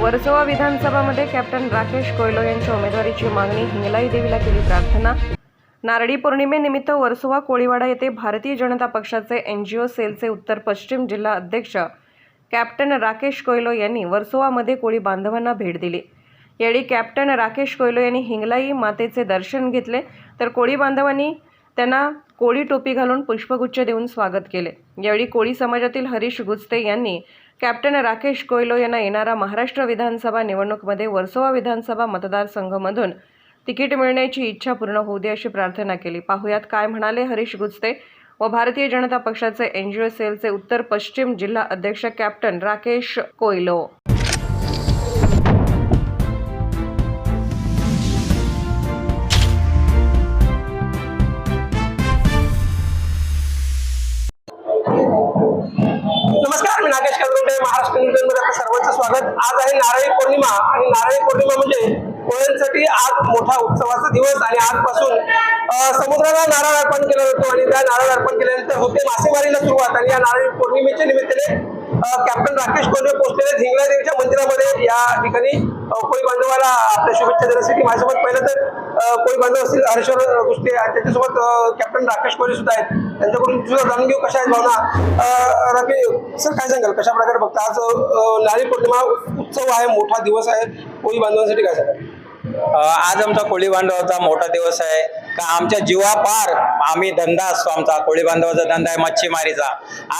वर्सोवा विधानसभामध्ये कॅप्टन राकेश कोयलो यांच्या उमेदवारीची मागणी हिंगलाई देवीला केली प्रार्थना. नारळी पौर्णिमेनिमित्त वर्सोवा कोळीवाडा येथे भारतीय जनता पक्षाचे एन जी ओ सेलचे उत्तर पश्चिम जिल्हा अध्यक्ष कॅप्टन राकेश कोयलो यांनी वर्सोवामध्ये कोळी बांधवांना भेट दिली. यावेळी कॅप्टन राकेश कोयलो यांनी हिंगलाई मातेचे दर्शन घेतले. तर कोळी बांधवांनी त्यांना कोळी टोपी घालून पुष्पगुच्छ देऊन स्वागत केले. यावेळी कोळी समाजातील हरीश गुस्ते यांनी कॅप्टन राकेश कोयलो यांना येणारा महाराष्ट्र विधानसभा निवडणूकमध्ये वर्सोवा विधानसभा मतदारसंघमधून तिकीट मिळण्याची इच्छा पूर्ण होऊ दे अशी प्रार्थना केली. पाहुयात काय म्हणाले हरीश गुजते व भारतीय जनता पक्षाचे एन जी ओ सेलचे उत्तर पश्चिम जिल्हा अध्यक्ष कॅप्टन राकेश कोयलो. नमस्कार महाराष्ट्र आपलं सर्वांचं स्वागत. आज आहे नारळी पौर्णिमा आणि नारळी पौर्णिमा म्हणजे कोळ्यांसाठी आज मोठा उत्सवाचा दिवस आणि आजपासून समुद्राला नारळ अर्पण केला जातो आणि त्या नारळ अर्पण केल्यानंतर होते मासेमारीला सुरुवात आणि या नारळी पौर्णिमेच्या निमित्ताने कॅप्टन राकेश कोल्हे पोहोचलेले हिंगला देवीच्या मंदिरामध्ये. या ठिकाणी कोळी बांधवाला आपल्या शुभेच्छा देण्यासाठी माझ्यासोबत पहिलं तर कोळी बांधव असतील हरेश्वर गुस्ते त्याच्यासोबत कॅप्टन राकेश कोल्हे सुद्धा आहेत. त्यांच्याकडून तुझं जाणून घेऊ कशा आहेत भावना? अं, सर काय सांगाल? कशा प्रकारे बघता? आज नारी पौर्णिमा उत्सव आहे मोठा दिवस आहे. कोळी बांधवांसाठी काय सांगाल? आज आमचा कोळी बांधवाचा मोठा दिवस आहे. का आमच्या जीवापार आम्ही धंदा असतो आमचा. कोळी बांधवाचा धंदा आहे मच्छीमारीचा.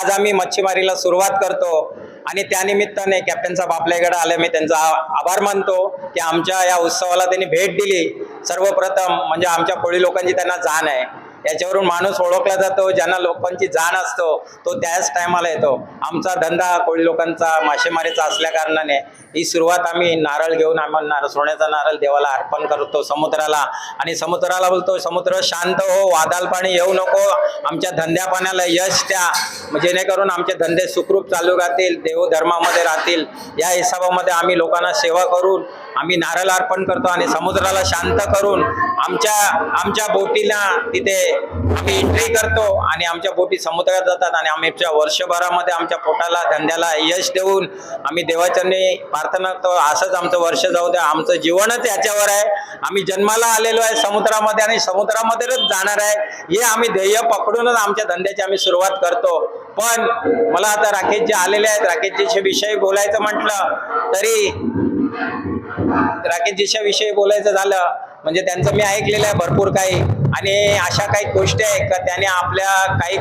आज आम्ही मच्छीमारीला सुरुवात करतो. आणि त्यानिमित्ताने कॅप्टन साहेब आपल्याकडे आले. मी त्यांचा आभार मानतो की आमच्या या उत्सवाला त्यांनी भेट दिली. सर्वप्रथम म्हणजे आमच्या कोळी लोकांची त्यांना जाण आहे. याच्यावरून माणूस ओळखला जातो ज्यांना लोकांची जाण असतो तो त्याच टायमाला येतो. आमचा धंदा कोळी लोकांचा मासेमारीचा असल्या कारणाने. ही सुरुवात आम्ही नारळ घेऊन आम्ही नारळ सोन्याचा नारळ देवाला अर्पण करतो समुद्राला. आणि समुद्राला बोलतो समुद्र शांत हो वादाल पाणी येऊ नको. आमच्या धंद्या पाण्याला यश द्या. जेणेकरून आमचे धंदे सुखरूप चालू राहतील देवधर्मामध्ये राहतील. या हिशोबामध्ये आम्ही लोकांना सेवा करून आम्ही नारळ अर्पण करतो आणि समुद्राला शांत करून आमच्या आमच्या बोटीला तिथे आम्ही एंट्री करतो आणि आमच्या बोटी समुद्रात जातात आणि आम्ही आमच्या वर्षभरामध्ये आमच्या पोटाला धंद्याला यश देऊन आम्ही देवाच्यांनी प्रार्थना करतो असंच आमचं वर्ष जाऊ द्या. आमचं जीवनच याच्यावर आहे. आम्ही जन्माला आलेलो आहे समुद्रामध्ये आणि समुद्रामध्येच जाणार आहे. हे आम्ही ध्येय पकडूनच आमच्या धंद्याची आम्ही सुरुवात करतो. पण मला आता राकेशजी आलेले आहेत. राकेशजीच्या विषयी बोलायचं म्हटलं तरी राकेशजीच्या विषयी बोलायचं झालं म्हणजे त्यांचं मी ऐकलेलं आहे भरपूर काही. आणि अशा काही गोष्टी आहेत का? त्याने आपल्या काही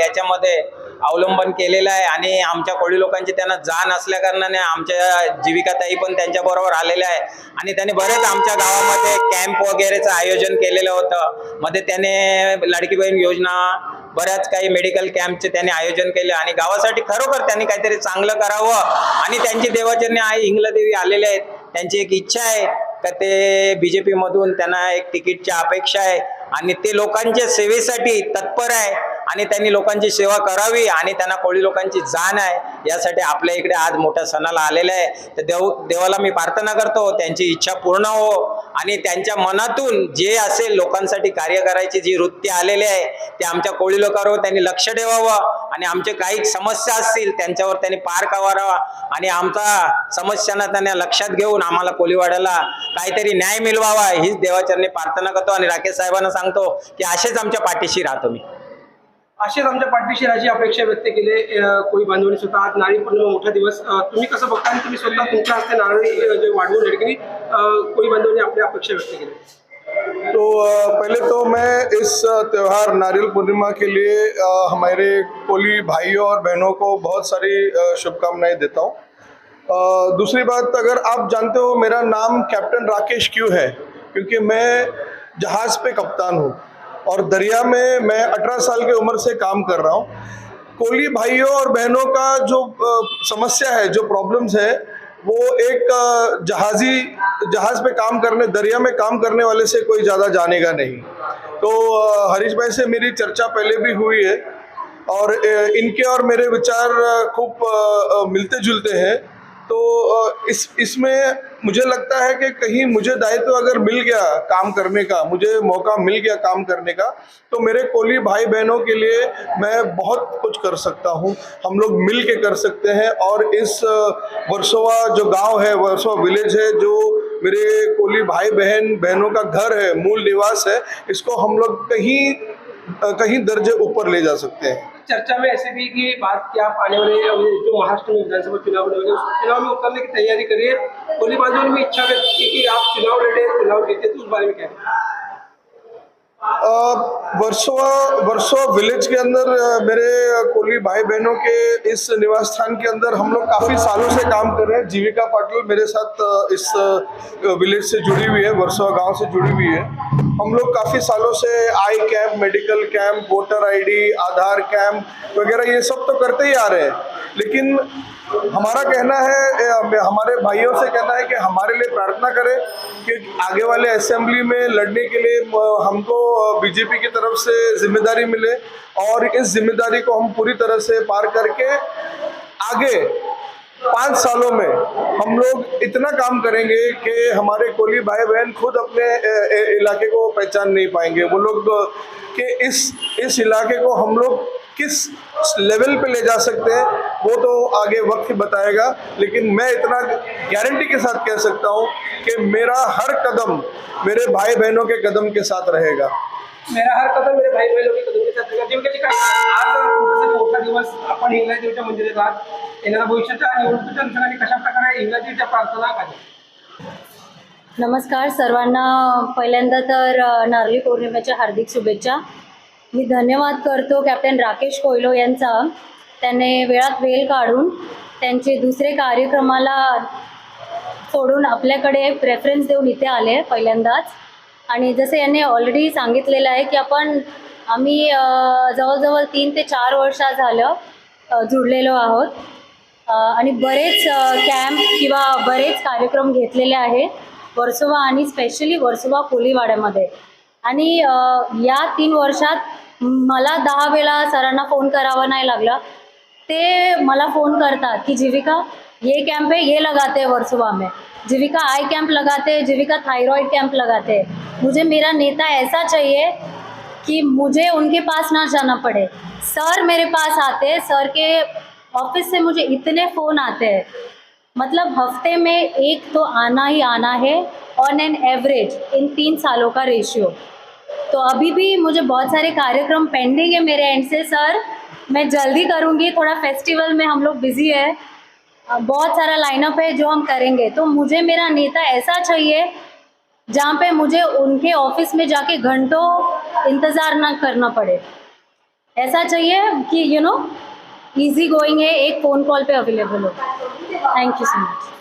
याच्यामध्ये अवलंबन केलेलं आहे आणि आमच्या कोळी लोकांची त्यांना जाण असल्या कारणाने आमच्या जीविकाताई पण त्यांच्याबरोबर आलेल्या आहे. आणि त्याने बरेच आमच्या गावामध्ये कॅम्प वगैरेचं आयोजन केलेलं होतं. मध्ये त्याने लाडकी बहीण योजना बऱ्याच काही मेडिकल कॅम्पचे त्यांनी आयोजन केले आणि गावासाठी खरोखर त्यांनी काहीतरी चांगलं करावं आणि त्यांची देवाचरणी आई हिंगलादेवी आलेले आहेत. त्यांची एक इच्छा आहे का ते बी जे पीमधून त्यांना एक तिकीटची अपेक्षा आहे आणि ते लोकांच्या सेवेसाठी तत्पर आहे. आणि त्यांनी लोकांची सेवा करावी आणि त्यांना कोळी लोकांची जाण आहे. यासाठी आपल्या इकडे आज मोठ्या सणाला आलेलं आहे. तर देव देवाला मी प्रार्थना करतो. त्यांची इच्छा पूर्ण हो आणि त्यांच्या मनातून जे असेल लोकांसाठी कार्य करायची जी वृत्ती आलेली आहे ते आमच्या कोळी लोकांवर त्यांनी लक्ष ठेवावं आणि आमचे काही समस्या असतील त्यांच्यावर त्यांनी पार करावा आणि आमचा समस्यांना त्यांना लक्षात घेऊन आम्हाला कोळीवाड्याला काहीतरी न्याय मिळवावा. हीच देवाचरणी प्रार्थना करतो आणि राकेश साहेबांना सांगतो की असेच आमच्या पाठीशी राहतो मी अपेक्षा व्यक्त स्वतः आज दिवस. तुम्ही कसं बघता आणि तुम्ही स्वतः हस्ते अपेक्षा व्यक्त तो पहले तो मैं इस त्योहार नारियल पूर्णिमा के लिए हमारे कोली भाइयों और बहनों को बहुत सारी शुभकामनाएँ देता हूँ। दूसरी बात, अगर आप जानते हो मेरा नाम कैप्टन राकेश क्यों है? क्योंकि मैं जहाज़ पे कप्तान हूँ। और दरिया में मैं 18 साल की उम्र से काम कर रहा हूँ। कोली भाइयों और बहनों का जो समस्या है, जो प्रॉब्लम्स है, वो एक जहाजी, जहाज़ पे काम करने, दरिया में काम करने वाले से कोई ज़्यादा जानेगा नहीं। तो हरीश भाई से मेरी चर्चा पहले भी हुई है और इनके और मेरे विचार खूब मिलते जुलते हैं। तो इस, इसमें मुझे लगता है कि कहीं मुझे दायित्व तो अगर मिल गया काम करने का, मुझे मौका मिल गया काम करने का तो मेरे कोली भाई बहनों के लिए मैं बहुत कुछ कर सकता हूँ। हम लोग मिल के कर सकते हैं और इस वर्सोवा जो गाँव है, वर्सोवा विलेज है, जो मेरे कोली भाई बहन बहनों का घर है, मूल निवास है, इसको हम लोग कहीं कहीं दर्जे ऊपर ले जा सकते हैं। चर्चा में ऐसे भी की बात कि आप आने वाले जो महाराष्ट्र में विधानसभा चुनाव होने वाले उस चुनाव में उतरने की तैयारी करिए। कोली बांधवों ने भी इच्छा व्यक्त की कि आप चुनाव लड़े चुनाव जीते तो उस बारे में क्या वर्सोवा वर्सोवा विलेज के अंदर मेरे कोली भाई बहनों के इस निवास स्थान के अंदर हम लोग काफ़ी सालों से काम कर रहे हैं। जीविका पाटिल मेरे साथ इस विलेज से जुड़ी हुई है, वर्सोवा गाँव से जुड़ी हुई है। हम लोग काफ़ी सालों से eye camp medical camp voter ID Aadhaar camp वगैरह ये सब तो करते ही आ रहे हैं। लेकिन हमारा कहना है हमारे भाइयों से कहना है कि हमारे लिए प्रार्थना करें कि आगे वाले असेंबली में लड़ने के लिए हमको बीजेपी की तरफ़ से ज़िम्मेदारी मिले और इस ज़िम्मेदारी को हम पूरी तरह से पार करके आगे पाँच सालों में हम लोग इतना काम करेंगे कि हमारे कोली भाई बहन खुद अपने इलाके को पहचान नहीं पाएँगे। वो लोग कि इस इस इलाके को हम लोग किस लेवल पे ले जा सकते हैं वो तो आगे वक्त ही बताएगा। लेकिन मैं इतना गारंटी के साथ कह सकता हूँ कि मेरा हर कदम मेरे भाई बहनों के कदम के साथ रहेगा। मेरा हर कदम मेरे भाई बहिणीचे कदम के साथ रहेगा. जी काय आज तुमच्यासाठी मोठा दिवस आपण हिंगलाज देवीच्या मंदिरात आहात येणाऱ्या भविष्याच्या निवडणुकीच्या अनुषंगाने कशा प्रकारे हिंगलाज देवीच्या प्रार्थना नमस्कार सर्वांना। पहिल्यांदा तर नारळी पौर्णिमेच्या हार्दिक शुभेच्छा. मी धन्यवाद करतो कॅप्टन राकेश कोयलो यांचा. त्याने वेळात वेळ काढून त्यांचे दुसरे कार्यक्रमाला सोडून आपल्याकडे प्रेफरन्स देऊन इथे आले पहिल्यांदाच. आणि जसे यांनी ऑलरेडी सांगितलेलं आहे की आपण आम्ही जवळजवळ तीन ते चार वर्ष झालं जुडलेलो आहोत. आणि बरेच कॅम्प किंवा बरेच कार्यक्रम घेतलेले आहे वर्सोवा आणि स्पेशली वर्सोवा कोलीवाड्यामध्ये. आणि या तीन वर्षात मला दहा वेळा सरांना फ़ोन करावा नाही लागला. ते मला फ़ोन करतात कि, जीविका, ये कैंप है, ये लगाते हैं वर्सोवा में. जीविका आई कैंप लगाते हैं, जीविका थायराइड कैंप लगाते हैं. मुझे मेरा नेता ऐसा चाहिए कि मुझे उनके पास ना जाना पड़े. सर मेरे पास आते हैं, सर के ऑफ़िस से मुझे इतने फ़ोन आते हैं. मतलब हफ़्ते में एक तो आना ही आना है ऑन एन एवरेज इन तीन सालों का रेशियो तो अभी भी मुझे बहुत सारे कार्यक्रम पेंडिंग है मेरे एंड से सर मैं जल्दी करूँगी, थोड़ा फेस्टिवल में हम लोग बिज़ी है। बहुत सारा लाइनअप है जो हम करेंगे। तो मुझे, मेरा नेता ऐसा चाहिए, जहाँ पे मुझे उनके ऑफ़िस में जाके घंटों इंतज़ार ना करना पड़े। ऐसा चाहिए कि यू नो इजी गोइंग है, एक फ़ोन कॉल पे अवेलेबल हो। Thank you so much